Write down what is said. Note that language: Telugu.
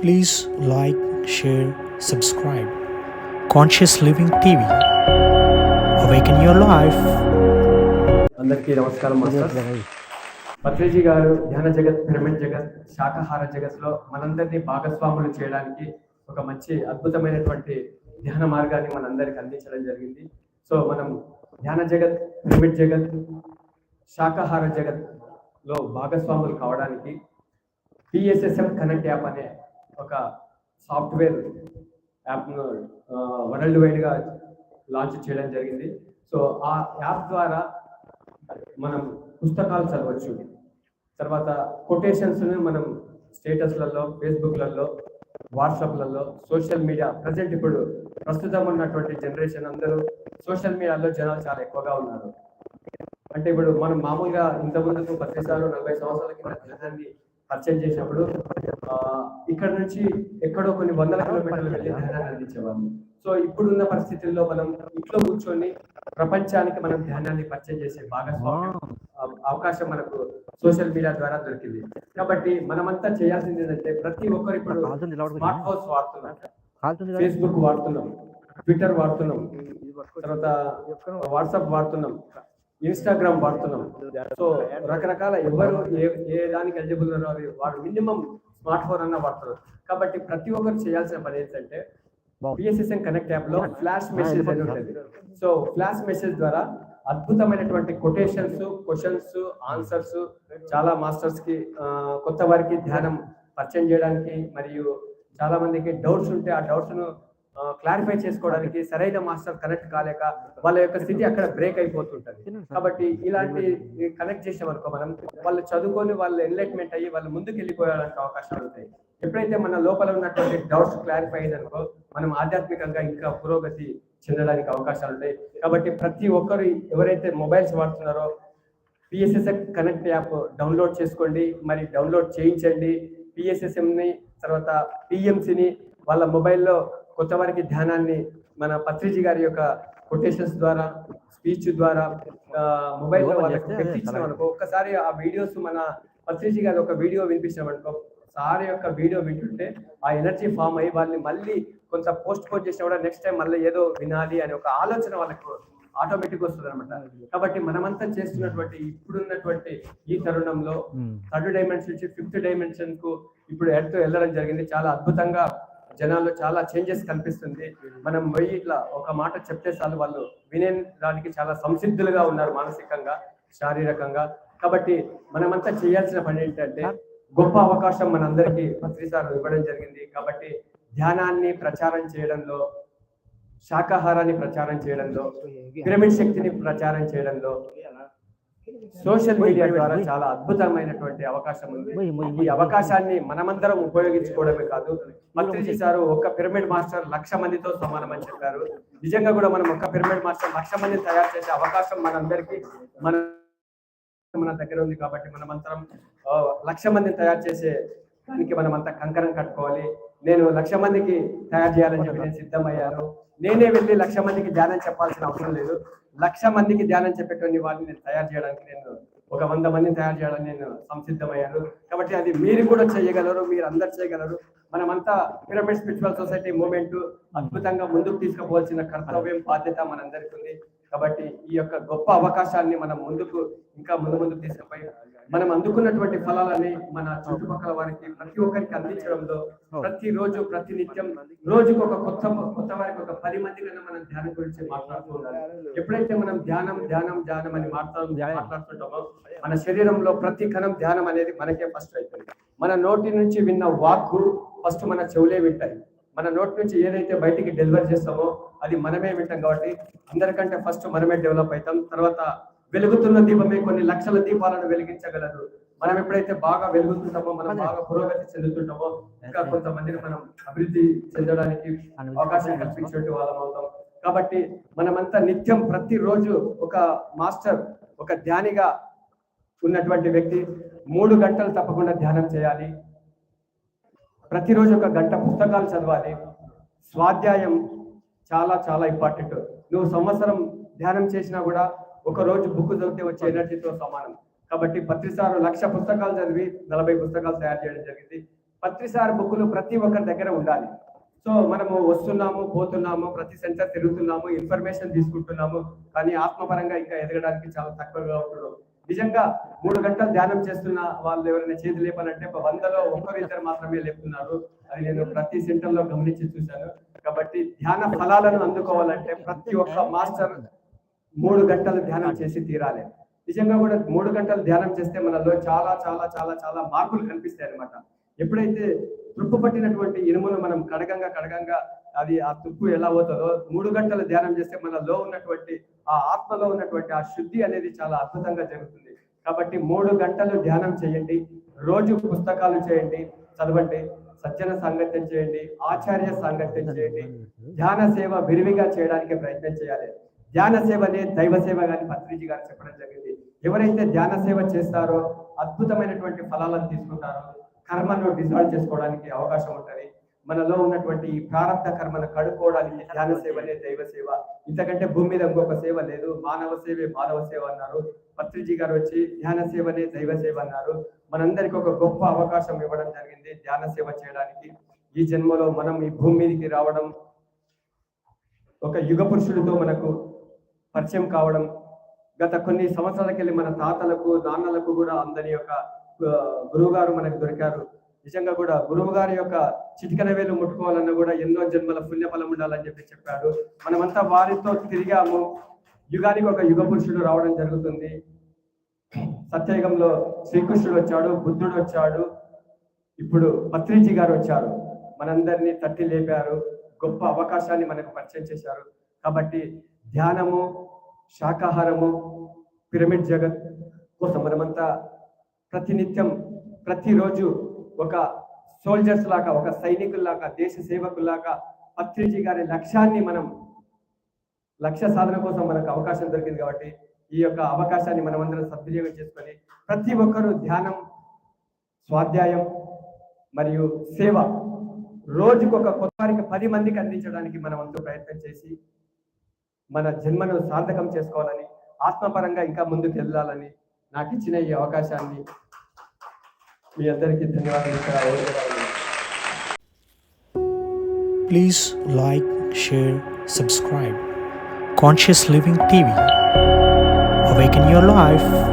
Please like share subscribe conscious living TV awaken your life అందరికీ నమస్కారం పత్రిజీ గారు ధ్యాన జగత్ పిరమిడ్ జగత్ శాకాహార జగత్లో మనందరినీ భాగస్వాములు చేయడానికి ఒక మంచి అద్భుతమైనటువంటి ధ్యాన మార్గాన్ని మనందరికి అందించడం జరిగింది. సో మనం ధ్యాన జగత్ పిరమిడ్ జగత్ శాకాహార జగత్లో భాగస్వాములు కావడానికి పిఎస్ఎస్ఎం కనెక్ట్ యాప్ అనే ఒక సాఫ్ట్వేర్ యాప్ను వరల్డ్ వైడ్గా లాంచ్ చేయడం జరిగింది. సో ఆ యాప్ ద్వారా మనం పుస్తకాలు చదవచ్చు. తర్వాత కొటేషన్స్ మనం స్టేటస్లలో ఫేస్బుక్లలో వాట్సాప్లలో సోషల్ మీడియా ప్రజెంట్ ఇప్పుడు ప్రస్తుతం ఉన్నటువంటి జనరేషన్ అందరూ సోషల్ మీడియాలో జనాలు చాలా ఎక్కువగా ఉన్నారు. అంటే ఇప్పుడు మనం మామూలుగా ఇంత ముందుకు పత్రిసార్లు నలభై సంవత్సరాల కింద పరిచయం చేసినప్పుడు ఇక్కడ నుంచి ఎక్కడో కొన్ని వందల కిలోమీటర్లు వెళ్ళి ధ్యానాన్ని అందించేవాళ్ళం సో ఇప్పుడున్న పరిస్థితుల్లో మనం ఇంట్లో కూర్చొని ప్రపంచానికి మనం ధ్యానాన్ని పరిచయం చేసే భాగస్వామ్యం అవ- అవకాశం మనకు సోషల్ మీడియా ద్వారా దొరికింది. కాబట్టి మనమంతా చేయాల్సింది ఏంటంటే ప్రతి ఒక్కరు ఇప్పుడు. స్మార్ట్ ఫోన్స్ కాలుతుంది కదా? ఫేస్బుక్ వాడుతున్నాం ట్విట్టర్ వాడుతున్నాం తర్వాత వాట్సాప్ వాడుతున్నాం. ఇన్స్టాగ్రామ్ వాడుతున్నాం. సో రకరకాల ఎవరు ఏ ఏ దానికి ఎలిజిబుల్ ఉన్నారో అవి వాడు మినిమం స్మార్ట్ ఫోన్ అన్న వాడుతున్నారు కాబట్టి ప్రతి ఒక్కరు చేయాల్సిన పని ఏంటంటే. పిఎస్ఎస్ఎన్ కనెక్ట్ యాప్లో ఫ్లాష్ మెసేజ్ అని ఉంటుంది. సో ఫ్లాష్ మెసేజ్ ద్వారా అద్భుతమైనటువంటి కొటేషన్స్ క్వశ్చన్స్ ఆన్సర్స్ చాలా మాస్టర్స్కి కొత్త వారికి ధ్యానం పరిచయం చేయడానికి మరియు చాలా మందికి డౌట్స్ ఉంటే ఆ డౌట్స్ను క్లారిఫై చేసుకోవడానికి సరైన మాస్టర్ కనెక్ట్ కాలేక వాళ్ళ యొక్క స్థితి అక్కడ బ్రేక్ అయిపోతుంటది. కాబట్టి ఇలాంటి కనెక్ట్ చేసాం అనుకో మనం వాళ్ళు చదువుకొని వాళ్ళు ఎన్లైట్మెంట్ అయ్యి వాళ్ళు ముందుకు వెళ్ళిపోయడానికి అవకాశాలు ఉంటాయి. ఎప్పుడైతే మన లోపల ఉన్నటువంటి డౌట్స్ క్లారిఫై అయిందనుకో మనం ఆధ్యాత్మికంగా ఇంకా పురోగతి చెందడానికి అవకాశాలు ఉంటాయి. కాబట్టి ప్రతి ఒక్కరు ఎవరైతే మొబైల్స్ వాడుతున్నారో పిఎస్ఎస్ఎం కనెక్ట్ యాప్ డౌన్లోడ్ చేసుకోండి. మరి డౌన్లోడ్ చేయించండి. PSSM ని తర్వాత పిఎంసిని వాళ్ళ మొబైల్లో కొత్త వారికి ధ్యానాన్ని మన పత్రిజీ గారి యొక్క కొటేషన్స్ ద్వారా స్పీచ్ ద్వారా వాళ్ళకి పెట్టించినాం అనుకో ఒక్కసారి ఆ వీడియోస్ మన పత్రిజీ గారి ఒక వీడియో వినిపించినాం అనుకో సార్ యొక్క వీడియో వింటుంటే ఆ ఎనర్జీ ఫామ్ అయ్యి వాళ్ళని మళ్ళీ కొంత పోస్ట్ పోస్ట్ చేసినా కూడా నెక్స్ట్ టైం మళ్ళీ ఏదో వినాలి అనే ఒక ఆలోచన వాళ్ళకు ఆటోమేటిక్ వస్తుంది అనమాట కాబట్టి మనమంతా చేస్తున్నటువంటి ఇప్పుడున్నటువంటి ఈ తరుణంలో. థర్డ్ డైమెన్షన్ నుంచి ఫిఫ్త్ డైమెన్షన్కు ఇప్పుడు ఎర్త్ వెళ్ళడం జరిగింది చాలా అద్భుతంగా జనాల్లో చాలా చేంజెస్ కనిపిస్తుంది. మనం పోయి ఇట్లా ఒక మాట చెప్తే చాలు వాళ్ళు వినేదానికి చాలా సంసిద్ధులుగా ఉన్నారు మానసికంగా శారీరకంగా. కాబట్టి మనమంతా చేయాల్సిన పని ఏంటంటే గొప్ప అవకాశం మనందరికీ పత్రిసార్లు ఇవ్వడం జరిగింది. కాబట్టి ధ్యానాన్ని ప్రచారం చేయడంలో శాకాహారాన్ని ప్రచారం చేయడంలో పిరమిడ్ శక్తిని ప్రచారం చేయడంలో సోషల్ మీడియా ద్వారా చాలా అద్భుతమైనటువంటి అవకాశం ఉంది. ఈ. అవకాశాన్ని మనమందరం ఉపయోగించుకోవడమే కాదు పత్రిజీ సారు ఒక్క పిరమిడ్ మాస్టర్ లక్ష మందితో సమానం అని చెప్పారు. నిజంగా కూడా మనం ఒక్క పిరమిడ్ మాస్టర్ లక్ష మందిని తయారు చేసే అవకాశం మనందరికీ మన మన దగ్గర ఉంది కాబట్టి మనమంతరం లక్ష మందిని తయారు చేసే దానికి మనమంతా కంకణం కట్టుకోవాలి. నేను లక్ష మందికి తయారు చేయాలని చెప్పి నేను సిద్ధమయ్యాను. నేనే వెళ్ళి లక్ష మందికి ధ్యానం చెప్పాల్సిన అవసరం లేదు. లక్ష మందికి ధ్యానం చెప్పేటువంటి వాళ్ళని నేను తయారు చేయడానికి నేను ఒక వంద మందిని తయారు చేయడానికి నేను సంసిద్ధమయ్యాను. కాబట్టి అది మీరు కూడా చేయగలరు మీరు అందరు చేయగలరు. మనమంతా పిరమిడ్ స్పిరిచువల్ సొసైటీ మూమెంట్ అద్భుతంగా ముందుకు తీసుకుపోవాల్సిన కర్తవ్యం బాధ్యత మనందరికీ ఉంది కాబట్టి ఈ యొక్క గొప్ప అవకాశాన్ని మనం ముందుకు ఇంకా ముందు ముందు తీసుకుపోయి మనం అందుకున్నటువంటి ఫలాలని మన చుట్టుపక్కల వారికి ప్రతి ఒక్కరికి అందించడంలో ప్రతి రోజు ప్రతి నిత్యం రోజుకు ఒక కొత్త కొత్త వారికి ఒక పది మంది కన్నా మనం ధ్యానం గురించి మాట్లాడుతూ ఉండాలి. ఎప్పుడైతే మనం ధ్యానం ధ్యానం ధ్యానం అని మాట్లాడు మాట్లాడుతుంటామో మన శరీరంలో ప్రతి కణం ధ్యానం అనేది మనకే ఫస్ట్ అవుతుంది మన నోటి నుంచి విన్న వాక్కు ఫస్ట్ మన చెవులే వింటాయి. మన నోటి నుంచి ఏదైతే బయటికి డెలివర్ చేస్తామో అది మనమే వింటాం కాబట్టి అందరికంటే ఫస్ట్ మనమే డెవలప్ అవుతాం. తర్వాత వెలుగుతున్న దీపమే కొన్ని లక్షల దీపాలను వెలిగించగలదు. మనం ఎప్పుడైతే బాగా వెలుగుతుంటామో మనం బాగా పురోగతి చెందుతుంటామో ఇంకా కొంతమందిని మనం అభివృద్ధి చెందడానికి అవకాశం కల్పించేట్టు వాళ్ళం అవుతాం. కాబట్టి మనమంతా నిత్యం ప్రతిరోజు ఒక మాస్టర్ ఒక ధ్యానిగా ఉన్నటువంటి వ్యక్తి. మూడు గంటలు తప్పకుండా ధ్యానం చేయాలి. ప్రతిరోజు ఒక గంట పుస్తకాలు చదవాలి. స్వాధ్యాయం చాలా చాలా ఇంపార్టెంట్ నువ్వు సంవత్సరం ధ్యానం చేసినా కూడా ఒక రోజు బుక్ చదివితే వచ్చే ఎనర్జీతో సమానం. కాబట్టి ప్రతిసారి లక్ష పుస్తకాలు చదివి నలభై పుస్తకాలు తయారు చేయడం జరిగింది. పత్రిసార్ బుక్కులు ప్రతి ఒక్కరి దగ్గర ఉండాలి. సో మనము వస్తున్నాము పోతున్నాము ప్రతి సెంటర్ తిరుగుతున్నాము ఇన్ఫర్మేషన్ తీసుకుంటున్నాము కానీ ఆత్మపరంగా ఇంకా ఎదగడానికి చాలా తక్కువగా ఉంటున్నాం నిజంగా మూడు గంటలు ధ్యానం చేస్తున్న వాళ్ళు ఎవరైనా చేతి లేపాలంటే వందలో ఒక్కరు ఇద్దరు మాత్రమే లేపుతున్నారు. అది నేను ప్రతి సెంటర్లో గమనించి చూశాను. కాబట్టి ధ్యాన ఫలాలను అందుకోవాలంటే ప్రతి ఒక్క మాస్టర్ మూడు గంటలు ధ్యానం చేసి తీరాలి. నిజంగా కూడా మూడు గంటలు ధ్యానం చేస్తే మనలో చాలా చాలా చాలా చాలా మార్పులు కనిపిస్తాయి అనమాట ఎప్పుడైతే తృప్పు పట్టినటువంటి ఇనుమును మనం కడగంగా కడగంగా అది ఆ తుప్పు ఎలా పోతుందో మూడు గంటలు ధ్యానం చేస్తే మనలో ఉన్నటువంటి ఆ ఆత్మలో ఉన్నటువంటి ఆ శుద్ధి అనేది చాలా అద్భుతంగా జరుగుతుంది. కాబట్టి మూడు గంటలు ధ్యానం చేయండి రోజు పుస్తకాలు చేయండి చదవండి సజ్జన సాంగత్యం చేయండి ఆచార్య సాంగత్యం చేయండి ధ్యాన సేవ విరివిగా చేయడానికి ప్రయత్నం చేయాలి. ధ్యాన సేవనే దైవ సేవ గాని పత్రిజీ గారు చెప్పడం జరిగింది. ఎవరైతే ధ్యాన సేవ చేస్తారో అద్భుతమైనటువంటి ఫలాలను తీసుకుంటారో కర్మను డిజాల్వ్ చేసుకోవడానికి అవకాశం ఉంటుంది. మనలో ఉన్నటువంటి ఈ ప్రారంభ కర్మను కడుక్కోవడానికి ధ్యాన సేవనే దైవ సేవ. ఇంతకంటే భూమి మీద ఇంకొక సేవ లేదు. మానవ సేవే మానవ సేవ అన్నారు. పత్రిజీ గారు వచ్చి ధ్యాన సేవనే దైవ సేవ అన్నారు. మనందరికి ఒక గొప్ప అవకాశం ఇవ్వడం జరిగింది ధ్యాన సేవ చేయడానికి. ఈ జన్మలో మనం ఈ భూమి మీదకి రావడం ఒక యుగ పురుషుడితో మనకు పరిచయం కావడం గత కొన్ని సంవత్సరాలకెళ్ళి మన తాతలకు నాన్నలకు కూడా అందరి యొక్క గురువు గారు మనకు దొరికారు. నిజంగా కూడా గురువు గారి యొక్క చిటికన వేలు ముట్టుకోవాలన్నా కూడా ఎన్నో జన్మల పుణ్యఫలం ఉండాలని చెప్పి చెప్పాడు. మనమంతా వారితో తిరిగాము. యుగానికి ఒక యుగ పురుషుడు రావడం జరుగుతుంది. సత్యయుగంలో శ్రీకృష్ణుడు వచ్చాడు బుద్ధుడు వచ్చాడు. ఇప్పుడు పత్రిజీ గారు వచ్చారు. మనందరినీ తట్టి లేపారు. గొప్ప అవకాశాన్ని మనకు పరిచయం చేశారు. కాబట్టి ధ్యానము శాకాహారము పిరమిడ్ జగత్ కోసం మనమంతా ప్రతినిత్యం ప్రతిరోజు ఒక సోల్జర్స్ లాగా ఒక సైనికుల్లాగా దేశ సేవకుల్లాగా పత్రిజీ గారి లక్ష్యాన్ని మనం లక్ష్య సాధన కోసం మనకు అవకాశం దొరికింది కాబట్టి ఈ యొక్క అవకాశాన్ని మనం అందరం సద్వినియోగం చేసుకొని ప్రతి ఒక్కరూ ధ్యానం స్వాధ్యాయం మరియు సేవ రోజుకు ఒక కొత్తవారికి పది మందికి అందించడానికి మనం అంతా ప్రయత్నం చేసి మన జన్మను సార్థకం చేసుకోవాలని ఆత్మపరంగా ఇంకా ముందుకు వెళ్ళాలని నాకు ఇచ్చిన ఈ అవకాశాన్ని మీ అందరికీ ధన్యవాదాలు ఇక్కడ ఓడిపోవాలి. Please like, share, subscribe. Conscious Living TV. Awaken your life.